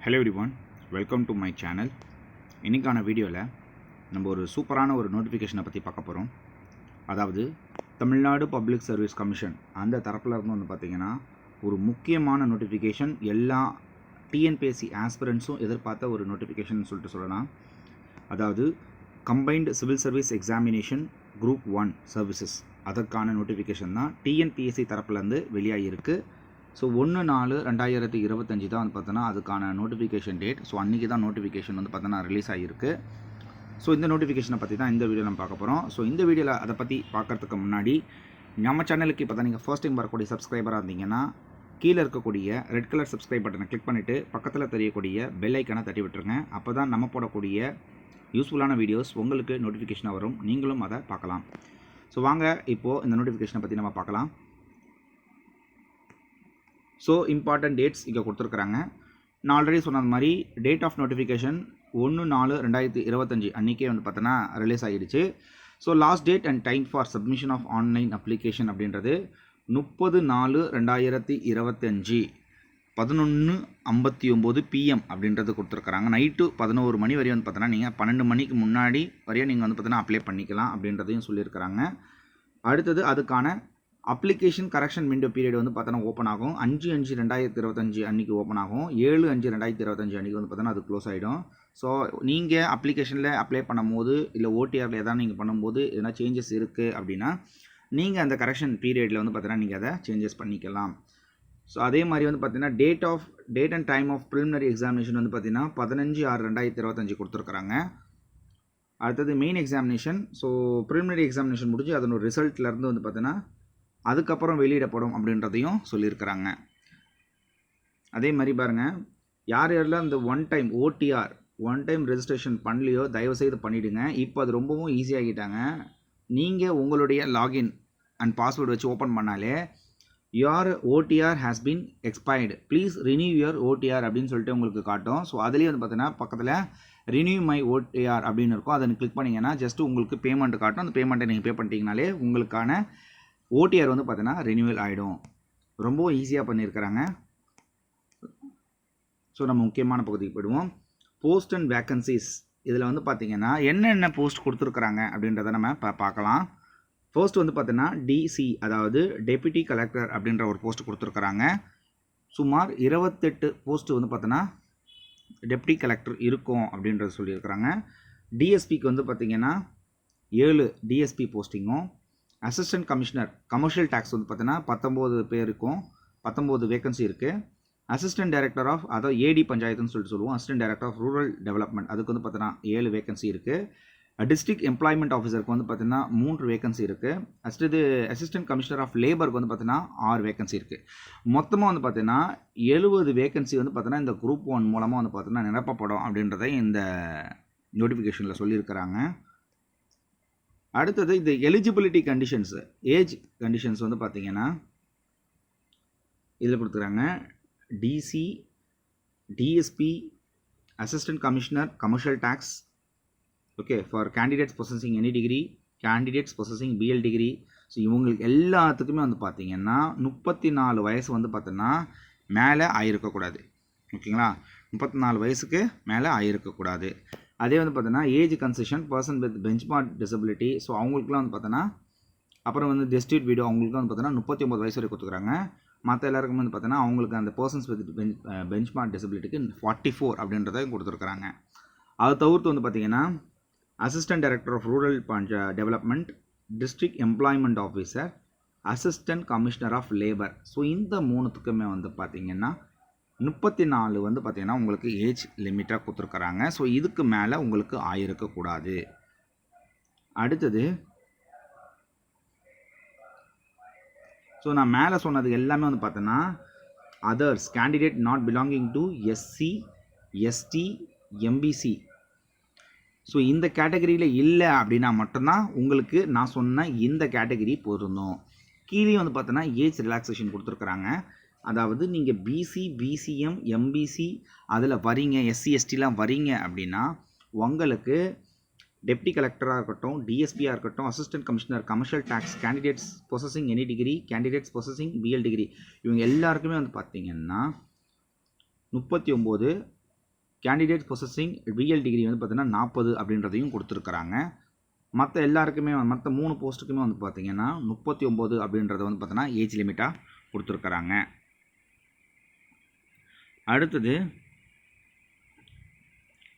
Hello everyone welcome to my channel இன்றைக்கான வீடியோவில் நம்ம ஒரு சூப்பரான ஒரு நோட்டிஃபிகேஷனை பற்றி பார்க்க போகிறோம் அதாவது தமிழ்நாடு பப்ளிக் சர்வீஸ் கமிஷன் அந்த தரப்பில் இருந்து வந்து பார்த்திங்கன்னா ஒரு முக்கியமான நோட்டிஃபிகேஷன் எல்லா டிஎன்பிஎஸ்சி ஆஸ்பிரண்ட்ஸும் எதிர்பார்த்த ஒரு நோட்டிஃபிகேஷன் சொல்லிட்டு சொல்லலாம். அதாவது combined civil service examination group one services அதற்கான நோட்டிஃபிகேஷன் தான் டிஎன்பிஎஸ்சி தரப்புலேருந்து வெளியாகிருக்கு ஸோ ஒன்று நாலு ரெண்டாயிரத்தி இருபத்தஞ்சி தான் வந்து பார்த்தோன்னா அதுக்கான நோட்டிஃபிகேஷன் டேட் ஸோ அன்றைக்கி தான் நோட்டிஃபிகேஷன் வந்து பார்த்தோன்னா ரிலீஸ் ஆகிருக்கு ஸோ இந்த நோட்டிஃபிகேஷனை பற்றி தான் இந்த வீடியோ நம்ம பார்க்க போகிறோம் ஸோ இந்த வீடியோவில் அதை பற்றி பார்க்கறதுக்கு முன்னாடி நம்ம சேனலுக்கு இப்போ தான் நீங்கள் ஃபர்ஸ்ட் டைம் வரக்கூடிய சப்ஸ்கிரைபராக இருந்தீங்கன்னா கீழே இருக்கக்கூடிய ரெட் கலர் சப்ஸ்கிரைப் பட்டனை கிளிக் பண்ணிவிட்டு பக்கத்தில் தெரியக்கூடிய பெல் ஐக்கனை தட்டி விட்டுருங்க. அப்போ தான் நம்ம போடக்கூடிய யூஸ்ஃபுல்லான வீடியோஸ் உங்களுக்கு நோட்டிஃபிகேஷனாக வரும். நீங்களும் அதை பார்க்கலாம். ஸோ வாங்க இப்போது இந்த நோட்டிஃபிகேஷனை பற்றி நம்ம பார்க்கலாம். ஸோ இம்பார்ட்டன்ட் டேட்ஸ் இங்கே கொடுத்துருக்குறாங்க. நான் ஆல்ரெடி சொன்னது மாதிரி டேட் ஆஃப் நோட்டிஃபிகேஷன் ஒன்று நாலு ரெண்டாயிரத்தி இருபத்தஞ்சி அன்றைக்கே வந்து பார்த்தோன்னா ரிலீஸ் ஆகிடுச்சு. So last date and time for submission of online application அப்படின்றது முப்பது நாலு ரெண்டாயிரத்தி இருபத்தஞ்சி பதினொன்று ஐம்பத்தி ஒம்பது பிஎம் அப்படின்றது கொடுத்துருக்குறாங்க. நைட்டு பதினோரு மணி வரையும் வந்து பார்த்தோன்னா நீங்கள் பன்னெண்டு மணிக்கு முன்னாடி வரையும் நீங்கள் வந்து பார்த்தோன்னா அப்ளை பண்ணிக்கலாம் அப்படின்றதையும் சொல்லியிருக்கிறாங்க. அடுத்தது அதுக்கான அப்ளிகேஷன் கரெக்ஷன் விண்டோ பீரியட் வந்து பார்த்தோன்னா ஓப்பன் ஆகும். அஞ்சு அஞ்சு ரெண்டாயிரத்தி இருபத்தஞ்சு அன்றைக்கி ஓப்பன் ஆகும். ஏழு அஞ்சு ரெண்டாயிரத்தி இருபத்தஞ்சி அன்றைக்கி வந்து பார்த்தோன்னா அது க்ளோஸ் ஆகிடும் ஸோ நீங்கள் அப்ளிகேஷனில் அப்ளை பண்ணும்போது இல்லை ஓடிஆரில் எதாவது நீங்கள் பண்ணும்போது எதனா சேஞ்சஸ் இருக்குது அப்படின்னா நீங்கள் அந்த கரெக்ஷன் பீரியடில் வந்து பார்த்தீங்கன்னா நீங்கள் அதை சேஞ்சஸ் பண்ணிக்கலாம். ஸோ அதே மாதிரி வந்து பார்த்தீங்கன்னா date of date and time of preliminary examination வந்து பார்த்தீங்கன்னா பதினஞ்சு ஆறு ரெண்டாயிரத்தி இருபத்தஞ்சு கொடுத்துருக்குறாங்க. அடுத்தது main examination so preliminary examination முடிஞ்சு அதனோட ரிசல்ட்லேருந்து வந்து பார்த்தீங்கன்னா அதுக்கப்புறம் வெளியிடப்படும் அப்படின்றதையும் சொல்லியிருக்கிறாங்க. அதே மாதிரி பாருங்கள் யார் யாரெல்லாம் இந்த one time OTR one time registration பண்ணலையோ தயவுசெய்து பண்ணிவிடுங்க இப்போ அது ரொம்பவும் ஈஸியாகிட்டாங்க நீங்கள் உங்களுடைய லாகின் அண்ட் பாஸ்வேர்டு வச்சு ஓப்பன் பண்ணாலே your OTR has been expired please renew your OTR அப்படின்னு சொல்லிட்டு உங்களுக்கு காட்டும். ஸோ அதுலேயே வந்து பார்த்தீங்கன்னா பக்கத்தில் ரினியூ மை ஓடிஆர் அப்படின்னு இருக்கும். அதை கிளிக் பண்ணிங்கன்னா ஜஸ்ட் உங்களுக்கு பேமெண்ட் காட்டும். அந்த பேமெண்ட்டை நீங்கள் பே பண்ணிட்டீங்கனாலே உங்களுக்கான ஓடிஆர் வந்து பார்த்தீங்கன்னா ரினியூவல் ஆகிடும் ரொம்பவும் ஈஸியாக பண்ணியிருக்கிறாங்க ஸோ நம்ம முக்கியமான பகுதிக்கு போயிடுவோம். போஸ்ட் அண்ட் வேக்கன்சிஸ் இதில் வந்து பார்த்திங்கன்னா என்னென்ன போஸ்ட் கொடுத்துருக்குறாங்க அப்படின்றத நம்ம பா பார்க்கலாம். ஃபர்ஸ்ட் வந்து பார்த்தீங்கன்னா டிசி அதாவது டெப்யூட்டி கலெக்டர் அப்படின்ற ஒரு போஸ்ட் கொடுத்துருக்குறாங்க. சுமார் இருபத்தெட்டு போஸ்ட் வந்து பார்த்தோன்னா டெப்டி கலெக்டர் இருக்கும் அப்படின்றத சொல்லியிருக்கிறாங்க. டிஎஸ்பிக்கு வந்து பார்த்திங்கன்னா ஏழு டிஎஸ்பி போஸ்டிங்கும் அசிஸ்டன்ட் கமிஷனர் கமர்ஷியல் டேக்ஸ் வந்து பார்த்தீங்கன்னா பத்தொம்போது பேருக்கும் பத்தொம்போது வேகன்சி இருக்குது அசிஸ்டன்ட் டைரக்டர் ஆஃப் அதாவது ஏடி பஞ்சாயத்துன்னு சொல்லிட்டு சொல்லுவோம். Assistant director of rural development அதுக்கு வந்து பார்த்தீங்கன்னா ஏழு வேகன்சி இருக்குது டிஸ்ட்ரிக்ட் எம்ப்ளாய்மெண்ட் ஆஃபீஸருக்கு வந்து பார்த்தீங்கன்னா மூன்று வேகன்சி இருக்குது இது அசிஸ்டன்ட் கமிஷனர் ஆஃப் லேபருக்கு வந்து பார்த்தீங்கன்னா ஆறு வேகன்சி இருக்குது மொத்தமாக வந்து பார்த்தீங்கன்னா எழுபது வேகன்சி வந்து பார்த்தீங்கன்னா இந்த குரூப் ஒன் மூலமாக வந்து பார்த்தீங்கன்னா நிரப்பப்படும் அப்படின்றத இந்த நோட்டிஃபிகேஷனில் சொல்லியிருக்கிறாங்க. அடுத்தது இந்த எலிஜிபிலிட்டி கண்டிஷன்ஸு ஏஜ் கண்டிஷன்ஸ் வந்து பார்த்தீங்கன்னா இதில் கொடுத்துருக்காங்க DC DSP assistant commissioner commercial tax okay for candidates processing any degree candidates possessing BL degree so இவங்களுக்கு எல்லாத்துக்குமே வந்து பார்த்திங்கன்னா முப்பத்தி நாலு வயசு வந்து பார்த்தோன்னா மேலே ஆயிருக்கக்கூடாது. ஓகேங்களா? முப்பத்தி நாலு வயசுக்கு மேலே ஆயிருக்கக்கூடாது. அதே வந்து பார்த்தோன்னா age concession person with benchmark disability so அவங்களுக்குலாம் வந்து பார்த்தோன்னா அப்புறம் வந்து டெஸ்டியூட் வீடியோ அவங்களுக்கு வந்து பார்த்தோன்னா முப்பத்தி ஒம்பது வயசு வரை கொடுத்துக்குறாங்க மற்ற எல்லாருக்கும் வந்து பார்த்தோன்னா அவங்களுக்கு அந்த persons with bench benchmark டிசபிலிட்டிக்கு ஃபார்ட்டி ஃபோர் அப்படின்றத கொடுத்துருக்குறாங்க அதை தவிர்த்து வந்து பார்த்தீங்கன்னா அசிஸ்டன்ட் டைரக்டர் ஆஃப் ரூரல் பஞ்ச development district employment officer assistant commissioner of labour so இந்த மூணுத்துக்குமே வந்து பார்த்திங்கன்னா முப்பத்தி நாலு வந்து பார்த்திங்கன்னா உங்களுக்கு ஏஜ் லிமிட்டாக கொடுத்துருக்குறாங்க. ஸோ இதுக்கு மேலே உங்களுக்கு ஆயிருக்கக்கூடாது அடுத்தது ஸோ நான் மேலே சொன்னது எல்லாமே வந்து பார்த்தோன்னா others candidate not belonging to SC ST MBC so இந்த கேட்டகரியில் இல்லை அப்படின்னா மட்டும்தான் உங்களுக்கு நான் சொன்ன இந்த கேட்டகரி பொருந்தும் கீழே வந்து பார்த்தோன்னா ஏஜ் ரிலாக்ஸேஷன் கொடுத்துருக்குறாங்க. அதாவது நீங்கள் பிசி பிசிஎம் எம்பிசி அதில் வரீங்க எஸ்சி எஸ்டிலாம் வரீங்க அப்படின்னா உங்களுக்கு டெப்டி கலெக்டராக இருக்கட்டும் டிஎஸ்பியாக இருக்கட்டும் assistant commissioner commercial tax candidates processing any degree candidates processing BL degree இவங்க எல்லாருக்குமே வந்து பார்த்தீங்கன்னா முப்பத்தி ஒம்பது கேண்டிடேட் ப்ரொசஸிங் பிஎல் டிகிரி வந்து பார்த்திங்கன்னா நாற்பது அப்படின்றதையும் கொடுத்துருக்குறாங்க. மற்ற எல்லாருக்குமே மற்ற மூணு போஸ்ட்டுக்குமே வந்து பார்த்தீங்கன்னா முப்பத்தி ஒம்பது அப்படின்றத வந்து பார்த்திங்கன்னா ஏஜ் லிமிட்டாக கொடுத்துருக்குறாங்க. அடுத்தது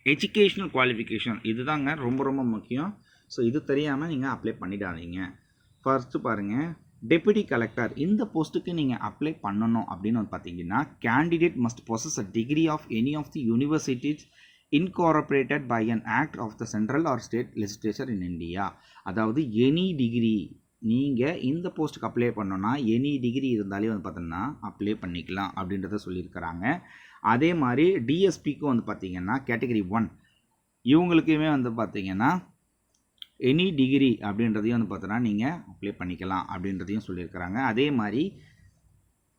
எஜுகேஷ்னல் குவாலிஃபிகேஷன் இதுதாங்க ரொம்ப ரொம்ப முக்கியம். ஸோ இது தெரியாமல் நீங்கள் அப்ளை பண்ணிடாதீங்க. ஃபர்ஸ்ட்டு பாருங்கள் டெபுட்டி கலெக்டர் இந்த போஸ்ட்டுக்கு நீங்கள் அப்ளை பண்ணணும் அப்படின்னு பார்த்தீங்கன்னா candidate must process a degree of any of the universities incorporated by an act of the central or state legislature in India அதாவது எனி டிகிரி நீங்கள் இந்த போஸ்ட்டுக்கு அப்ளை பண்ணோன்னா எனி டிகிரி இருந்தாலே வந்து பார்த்தோன்னா அப்ளை பண்ணிக்கலாம் அப்படின்றத சொல்லியிருக்கிறாங்க. அதே மாதிரி டிஎஸ்பிக்கும் வந்து பார்த்திங்கன்னா கேட்டகரி ஒன் இவங்களுக்குமே வந்து பார்த்தீங்கன்னா எனி டிகிரி அப்படின்றதையும் வந்து பார்த்தோன்னா நீங்கள் அப்ளை பண்ணிக்கலாம் அப்படின்றதையும் சொல்லியிருக்கிறாங்க. அதே மாதிரி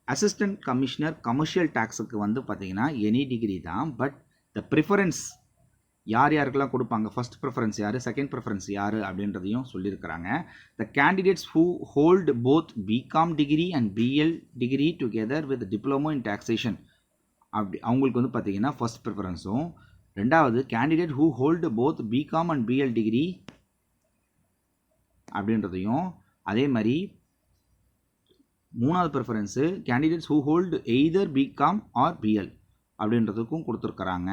அசிஸ்டன்ட் கமிஷனர் கமர்ஷியல் டேக்ஸுக்கு வந்து பார்த்தீங்கன்னா எனி டிகிரி தான். பட் த ப்ரிஃபரன்ஸ் யார் யாருக்கெல்லாம் கொடுப்பாங்க? ஃபஸ்ட் ப்ரிஃபரன்ஸ் யார்? செகண்ட் ப்ரிஃபரன்ஸ் யார்? அப்படின்றதையும் சொல்லியிருக்கிறாங்க. The candidates who hold both BCom degree and BL degree together with diploma in taxation அப்படி அவங்களுக்கு வந்து பார்த்தீங்கன்னா ஃபர்ஸ்ட் ப்ரிஃபரன்ஸும் ரெண்டாவது candidate who hold both BCom and BL degree அப்படின்றதையும். அதே மாதிரி மூணாவது preference candidates who hold either BCom or BL அப்படின்றதுக்கும் கொடுத்துருக்குறாங்க.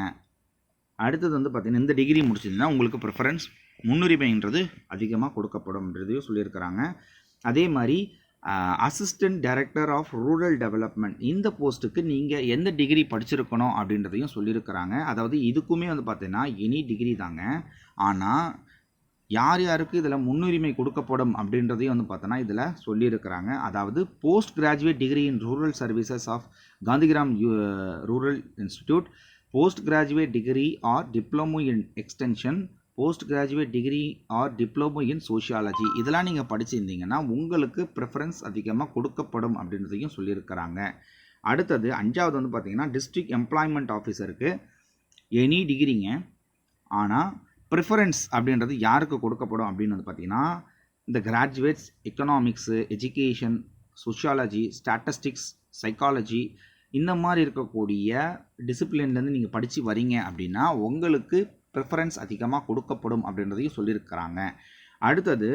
அடுத்தது வந்து பார்த்திங்கன்னா இந்த டிகிரி முடிச்சிருந்தீங்கன்னா உங்களுக்கு ப்ரிஃபரன்ஸ் முன்னுரிமைன்றது அதிகமாக கொடுக்கப்படும்ன்றதையும் சொல்லியிருக்கிறாங்க. அதே மாதிரி assistant director of rural development இந்த போஸ்ட்டுக்கு நீங்கள் எந்த டிகிரி படிச்சிருக்கணும் அப்படின்றதையும் சொல்லியிருக்கிறாங்க. அதாவது இதுக்குமே வந்து பார்த்தீங்கன்னா எனி டிகிரி தாங்க. ஆனால் யார் யாருக்கு இதில் முன்னுரிமை கொடுக்கப்படும் அப்படின்றதையும் வந்து பார்த்தோன்னா இதில் சொல்லியிருக்கிறாங்க. அதாவது post graduate degree in rural services of Gandhigram rural institute post graduate degree or diploma in extension post graduate degree or diploma in sociology இதெல்லாம் நீங்கள் படிச்சிருந்தீங்கன்னா உங்களுக்கு ப்ரிஃபரன்ஸ் அதிகமாக கொடுக்கப்படும் அப்படின்றதையும் சொல்லியிருக்கிறாங்க. அடுத்தது அஞ்சாவது வந்து பார்த்தீங்கன்னா டிஸ்ட்ரிக்ட் எம்ப்ளாய்மெண்ட் ஆஃபீஸருக்கு எனி டிகிரிங்க ஆனால் ப்ரிஃபரன்ஸ் அப்படின்றது யாருக்கு கொடுக்கப்படும் அப்படின்னு வந்து பார்த்திங்கன்னா இந்த graduates economics education sociology statistics psychology இந்த மாதிரி இருக்கக்கூடிய டிசிப்ளின்லேருந்து நீங்கள் படித்து வரீங்க அப்படின்னா உங்களுக்கு ப்ரிஃபரன்ஸ் அதிகமாக கொடுக்கப்படும் அப்படின்றதையும் சொல்லியிருக்கிறாங்க. அடுத்தது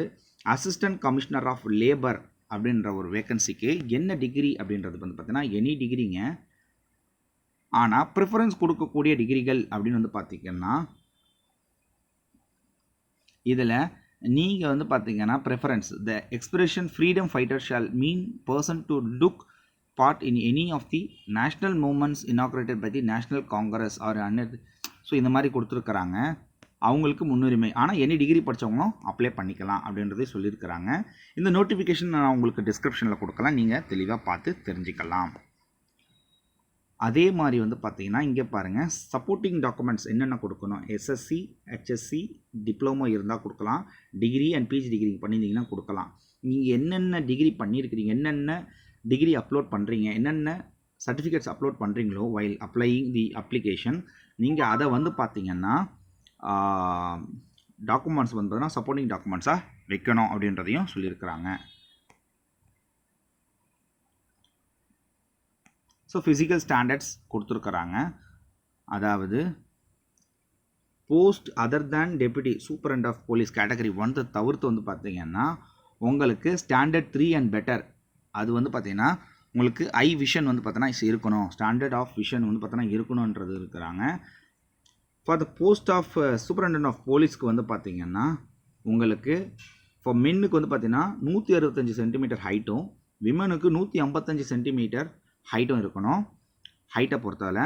அசிஸ்டன்ட் கமிஷனர் ஆஃப் லேபர் அப்படின்ற ஒரு வேக்கன்சிக்கு என்ன டிகிரி அப்படின்றது வந்து பார்த்தீங்கன்னா எனி டிகிரிங்க ஆனால் ப்ரிஃபரன்ஸ் கொடுக்கக்கூடிய டிகிரிகள் அப்படின்னு வந்து பார்த்திங்கன்னா இதில் நீங்கள் வந்து பார்த்தீங்கன்னா preference the expression freedom fighter shall mean person to look part in any of the national movements inaugurated by the national Congress or அன்னர் so இந்த மாதிரி கொடுத்துருக்குறாங்க. அவங்களுக்கு முன்னுரிமை. ஆனால் எனி டிகிரி படித்தவங்களும் அப்ளை பண்ணிக்கலாம் அப்படின்றதே சொல்லியிருக்கிறாங்க. இந்த நோட்டிஃபிகேஷன் நான் உங்களுக்கு டிஸ்கிரிப்ஷனில் கொடுக்கலாம். நீங்கள் தெளிவாக பார்த்து தெரிஞ்சுக்கலாம். அதே மாதிரி வந்து பார்த்தீங்கன்னா இங்கே பாருங்கள் சப்போர்ட்டிங் டாக்குமெண்ட்ஸ் என்னென்ன கொடுக்கணும்? எஸ்எஸ்சி ஹெச்எஸ்சி டிப்ளமோ இருந்தால் கொடுக்கலாம். டிகிரி அண்ட் பிஜி டிகிரி பண்ணியிருந்தீங்கன்னா கொடுக்கலாம். நீங்கள் என்னென்ன டிகிரி பண்ணியிருக்கிறீங்க? என்னென்ன டிகிரி அப்லோட் பண்ணுறீங்க என்னென்ன சர்டிஃபிகேட்ஸ் அப்லோட் பண்ணுறீங்களோ வைல் அப்ளையிங் தி அப்ளிகேஷன் நீங்கள் அதை வந்து பார்த்தீங்கன்னா டாக்குமெண்ட்ஸ் வந்து பார்த்தீங்கன்னா சப்போர்ட்டிங் டாக்குமெண்ட்ஸாக வைக்கணும் அப்படின்றதையும் சொல்லியிருக்கிறாங்க. ஸோ ஃபிசிக்கல் ஸ்டாண்டர்ட்ஸ் கொடுத்துருக்குறாங்க. அதாவது post other than deputy superintendent of police category ஒன்றை தவிர்த்து வந்து பார்த்தீங்கன்னா உங்களுக்கு ஸ்டாண்டர்ட் த்ரீ அண்ட் பெட்டர் அது வந்து பார்த்தீங்கன்னா உங்களுக்கு ஐ விஷன் வந்து பார்த்தோன்னா இருக்கணும். ஸ்டாண்டர்ட் ஆஃப் விஷன் வந்து பார்த்தோன்னா இருக்கணுன்றது இருக்கிறாங்க. For the post of superintendent of போலீஸ்க்கு வந்து பார்த்திங்கன்னா உங்களுக்கு ஃபார் மென்னுக்கு வந்து பார்த்திங்கன்னா நூற்றி அறுபத்தஞ்சு சென்டிமீட்டர் ஹைட்டும் விமனுக்கு நூற்றி ஐம்பத்தஞ்சு சென்டிமீட்டர் ஹைட்டும் இருக்கணும். ஹைட்டை பொறுத்தவரை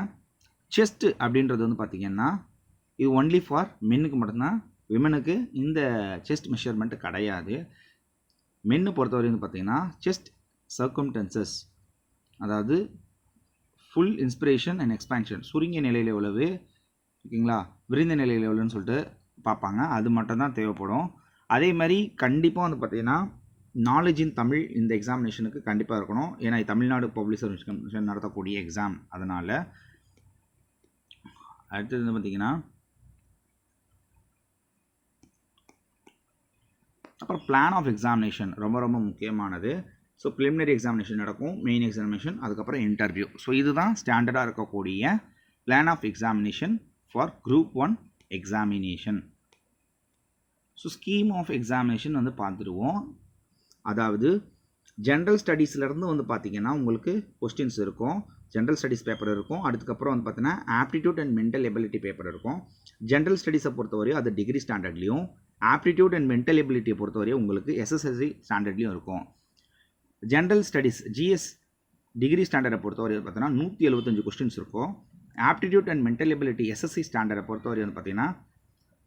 செஸ்ட்டு அப்படின்றது வந்து பார்த்திங்கன்னா இது ஒன்லி ஃபார் மென்னுக்கு மட்டும்தான். விமனுக்கு இந்த செஸ்ட் மெஷர்மெண்ட் கிடையாது. மென்னு பொறுத்தவரை வந்து பார்த்திங்கன்னா செஸ்ட் சர்க்கம்டன்சஸ் அதாவது ஃபுல் இன்ஸ்பிரேஷன் அண்ட் எக்ஸ்பேன்ஷன் சுருங்கிய நிலையில் எவ்வளவு ஓகேங்களா? விரிந்த நிலையில் எவ்வளோன்னு சொல்லிட்டு பார்ப்பாங்க. அது மட்டும்தான் தேவைப்படும். அதே மாதிரி கண்டிப்பாக வந்து பார்த்திங்கன்னா நாலேஜ் இன் தமிழ் இந்த எக்ஸாமினேஷனுக்கு கண்டிப்பாக இருக்கணும். ஏன்னா தமிழ்நாடு பப்ளிக் சர்வீஸ் கமிஷன் நடத்தக்கூடிய எக்ஸாம் அதனால் அடுத்தது வந்து பார்த்திங்கன்னா அப்புறம் பிளான் ஆஃப் எக்ஸாமினேஷன் ரொம்ப ரொம்ப முக்கியமானது. ஸோ ப்ரிலிமினரி எக்ஸாமினேஷன் நடக்கும் மெயின் எக்ஸாமினேஷன் அதுக்கப்புறம் இன்டர்வியூ ஸோ இதுதான் ஸ்டாண்டர்டாக இருக்கக்கூடிய plan of examination for group one examination so scheme of examination வந்து பார்த்துருவோம் அதாவது ஜென்ரல் ஸ்டடீஸ்லேருந்து வந்து பார்த்திங்கன்னா உங்களுக்கு கொஸ்டின்ஸ் இருக்கும். ஜென்ரல் ஸ்டடீஸ் பேப்பர் இருக்கும். அதுக்கப்புறம் வந்து பார்த்தீங்கன்னா aptitude and mental ability paper இருக்கும். ஜென்ரல் ஸ்டடீஸை பொறுத்தவரையும் அது டிகிரி ஸ்டாண்டர்ட்லையும் ஆப்டிடியூட் அண்ட் மென்டல் எபிலிட்டியை பொறுத்தவரையும் உங்களுக்கு எஸ்எஸ்எஸ்சி ஸ்டாண்டர்ட்லேயும் இருக்கும். ஜென்ரல் ஸ்டடீஸ் ஜிஎஸ் டிகிரி ஸ்டாண்டர்டை பொறுத்தவரை பார்த்தீங்கன்னா நூற்றி எழுபத்தஞ்சு கொஸ்டின்ஸ் இருக்கும் aptitude and mental ability SSC ஸ்டாண்டர்டை பொறுத்தவரை வந்து பார்த்தீங்கன்னா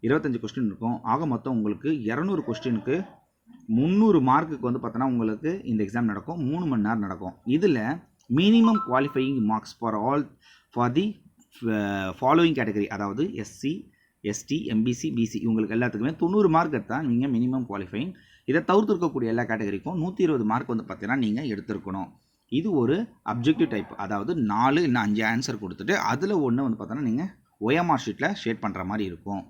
இருபத்தஞ்சு கொஸ்டின் இருக்கும். ஆக மொத்தம் உங்களுக்கு இரநூறு கொஸ்டினுக்கு முந்நூறு மார்க்குக்கு வந்து பார்த்தோன்னா உங்களுக்கு இந்த எக்ஸாம் நடக்கும். மூணு மணி நேரம் நடக்கும். இதில் minimum qualifying marks for all for the following category அதாவது எஸ்சி எஸ்டி எம்பிசி பிசி இவங்களுக்கு எல்லாத்துக்குமே தொண்ணூறு மார்க் தான் நீங்கள் மினிமம் குவாலிஃபைங் இதை தவிர்த்து இருக்கக்கூடிய எல்லா கேட்டகரிக்கும் நூற்றி இருபது மார்க் வந்து பார்த்தீங்கன்னா நீங்கள் எடுத்திருக்கணும். இது ஒரு அப்ஜெக்டிவ் டைப் அதாவது நாலு இல்லை அஞ்சு ஆன்சர் கொடுத்துட்டு அதில் ஒன்று வந்து பார்த்தோன்னா நீங்கள் ஒயமார் ஷீட்டில் ஷேட் பண்ணுற மாதிரி இருக்கும்.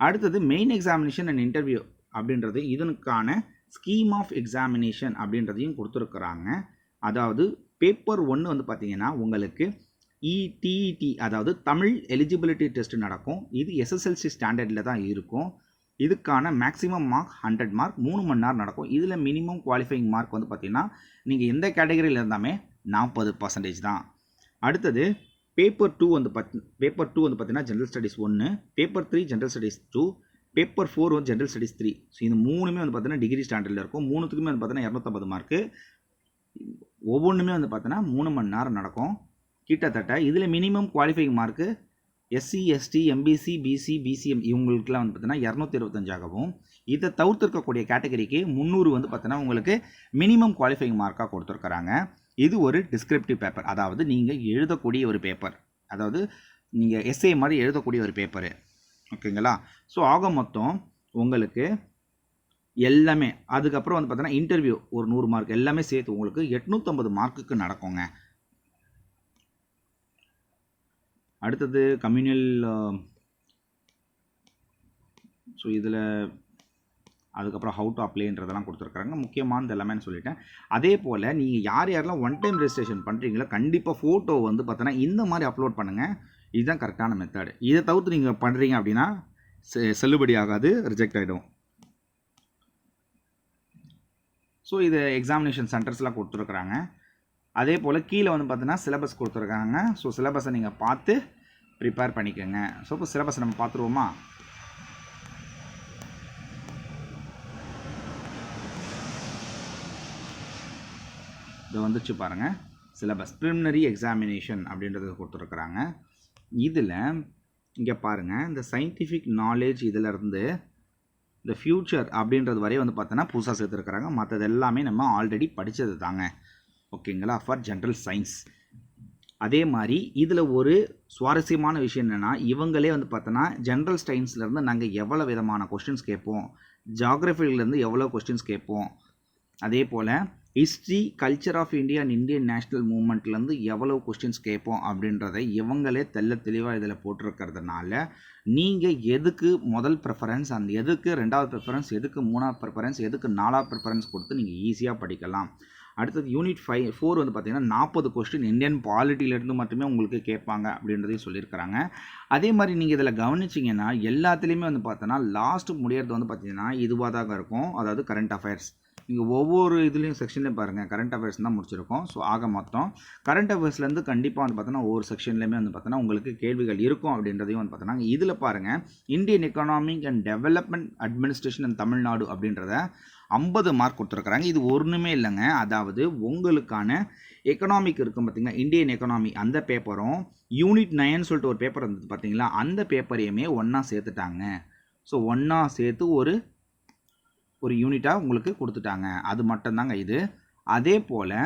அடுத்தது மெயின் எக்ஸாமினேஷன் அண்ட் இன்டர்வியூ அப்படின்றது இதனுக்கான ஸ்கீம் ஆஃப் எக்ஸாமினேஷன் அப்படின்றதையும் கொடுத்துருக்குறாங்க. அதாவது பேப்பர் ஒன்று வந்து பார்த்தீங்கன்னா உங்களுக்கு இடிஇடி அதாவது தமிழ் எலிஜிபிலிட்டி டெஸ்ட் நடக்கும். இது எஸ்எஸ்எல்சி ஸ்டாண்டர்டில் தான் இருக்கும். இதுக்கான மேக்ஸிமம் மார்க் ஹண்ட்ரட் மார்க் மூணு மணி நேரம் நடக்கும். இதில் மினிமம் குவாலிஃபைங் மார்க் வந்து பார்த்தீங்கன்னா நீங்கள் எந்த கேட்டகரியில் இருந்தாலுமே நாற்பது பர்சன்டேஜ் தான். அடுத்தது பேப்பர் டூ வந்து பத் பேப்பர் டூ வந்து பார்த்தீங்கன்னா ஜென்ரல் ஸ்டடீஸ் ஒன்று paper three general studies two paper four வந்து ஜென்ரல் ஸ்டடீஸ் த்ரீ ஸோ இது மூணுமே வந்து பார்த்தீங்கன்னா டிகிரி ஸ்டாண்டர்டில் இருக்கும். மூணுத்துக்குமே வந்து பார்த்தீங்கன்னா இரநூத்தம்பது மார்க்கு ஒவ்வொன்றுமே வந்து பார்த்தீங்கன்னா மூணு மணி நேரம் நடக்கும். கிட்டத்தட்ட இதில் minimum qualifying mark SC ST MBC BC BCM இவங்களுக்குலாம் வந்து பார்த்தீங்கன்னா இரநூத்தி இருபத்தஞ்சாகவும் இதை தவிர்த்திருக்கக்கூடிய கேட்டகரிக்கு முந்நூறு வந்து பார்த்தீங்கன்னா உங்களுக்கு மினிமம் குவாலிஃபைங் மார்க்காக கொடுத்துருக்குறாங்க. இது ஒரு டிஸ்கிரிப்டிவ் பேப்பர் அதாவது நீங்கள் எழுதக்கூடிய ஒரு பேப்பர் அதாவது நீங்கள் எஸ்ஏ மாதிரி எழுதக்கூடிய ஒரு பேப்பரு ஓகேங்களா ஸோ ஆக மொத்தம் உங்களுக்கு எல்லாமே அதுக்கப்புறம் வந்து பார்த்தீங்கன்னா இன்டர்வியூ ஒரு நூறு மார்க் எல்லாமே சேர்த்து உங்களுக்கு எட்நூற்றம்பது மார்க்குக்கு நடக்குங்க. அடுத்தது கம்யூனல் ஸோ இதில் அதுக்கப்புறம் ஹவு டு அப்ளைன்றதெல்லாம் கொடுத்துருக்குறாங்க. முக்கியமானது எல்லாமே சொல்லிட்டேன். அதே போல் நீங்கள் யார் யாரெல்லாம் ஒன் டைம் ரெஜிஸ்ட்ரேஷன் பண்ணுறீங்களோ கண்டிப்பாக ஃபோட்டோ வந்து பார்த்தோன்னா இந்த மாதிரி அப்லோட் பண்ணுங்கள் இதுதான் கரெக்டான மெத்தடு இதை தவிர்த்து நீங்கள் பண்ணுறீங்க அப்படின்னா செ- செல்லுபடி ஆகாது ரிஜெக்ட் ஆகிடும் ஸோ இது எக்ஸாமினேஷன் சென்டர்ஸ்லாம் கொடுத்துருக்குறாங்க. அதே போல் கீழே வந்து பார்த்தீங்கன்னா சிலபஸ் கொடுத்துருக்காங்க. ஸோ சிலபஸை நீங்கள் பார்த்து ப்ரிப்பேர் பண்ணிக்கோங்க. ஸோ இப்போ சிலபஸை நம்ம பார்த்துருவோமா? இதை வந்துச்சு பாருங்கள் சிலபஸ் ப்ரிலிமினரி எக்ஸாமினேஷன் அப்படின்றது கொடுத்துருக்குறாங்க. இதில் இங்கே பாருங்கள் இந்த சயின்டிஃபிக் நாலேஜ் இதிலருந்து இந்த ஃப்யூச்சர் அப்படின்றது வரையும் வந்து பார்த்தோன்னா புதுசாக சேர்த்துருக்குறாங்க. மற்றது எல்லாமே நம்ம ஆல்ரெடி படித்தது தாங்க ஓகேங்களா ஃபார் ஜென்ரல் சயின்ஸ் அதே மாதிரி இதில் ஒரு சுவாரஸ்யமான விஷயம் என்னென்னா இவங்களே வந்து பார்த்தோன்னா ஜென்ரல் ஸ்டைன்ஸ்லேருந்து நாங்கள் எவ்வளோ விதமான கொஸ்டின்ஸ் கேட்போம் ஜாகிரஃபிலேருந்து எவ்வளோ கொஸ்டின்ஸ் கேட்போம் அதே போல் history culture of India and Indian national மூமெண்ட்லேருந்து எவ்வளோ கொஸ்டின்ஸ் கேட்போம் அப்படின்றத இவங்களே தெள்ள தெளிவாக இதில் போட்டிருக்கிறதுனால நீங்கள் எதுக்கு முதல் ப்ரிஃபரன்ஸ் அந்த எதுக்கு ரெண்டாவது ப்ரிஃபரன்ஸ் எதுக்கு மூணாவது ப்ரிஃபரன்ஸ் எதுக்கு நாலாவது ப்ரிஃபரன்ஸ் கொடுத்து நீங்கள் ஈஸியாக படிக்கலாம். அடுத்தது யூனிட் ஃபைவ் ஃபோர் வந்து பார்த்தீங்கன்னா நாற்பது கொஸ்டின் இந்தியன் பாலிட்டியிலேருந்து மட்டுமே உங்களுக்கு கேட்பாங்க அப்படின்றதையும் சொல்லியிருக்கிறாங்க. அதே மாதிரி நீங்கள் இதில் கவனிச்சிங்கன்னா எல்லாத்துலேயுமே வந்து பார்த்தோன்னா லாஸ்ட் முடியறது வந்து பார்த்தீங்கன்னா இதுவாக தான் இருக்கும். அதாவது கரண்ட் அஃபேர்ஸ் நீங்கள் ஒவ்வொரு இதுலேயும் செக்ஷன்லேயும் பாருங்கள் கரண்ட் அஃபேர்ஸ் தான் முடிச்சிருக்கோம். ஸோ ஆக மொத்தம் கரண்ட் அஃபேர்ஸ்லேருந்து கண்டிப்பாக வந்து பார்த்தோன்னா ஒவ்வொரு செக்ஷன்லேயுமே வந்து பார்த்தோன்னா உங்களுக்கு கேள்விகள் இருக்கும் அப்படின்றதையும் வந்து பார்த்தோன்னா இதில் பாருங்கள் Indian economic and development administration and Tamil Nadu அப்படின்றத ஐம்பது மார்க் கொடுத்துருக்குறாங்க. இது ஒன்றுமே இல்லைங்க. அதாவது உங்களுக்கான எக்கனாமிக் இருக்கும் பார்த்திங்கன்னா இந்தியன் எக்கனாமி அந்த பேப்பரும் யூனிட் நைன் சொல்லிட்டு ஒரு பேப்பர் இருந்தது பார்த்தீங்களா அந்த பேப்பரையுமே ஒன்றா சேர்த்துட்டாங்க. ஸோ ஒன்றா சேர்த்து ஒரு ஒரு யூனிட்டாக உங்களுக்கு கொடுத்துட்டாங்க. அது மட்டும்தாங்க இது. அதே போல்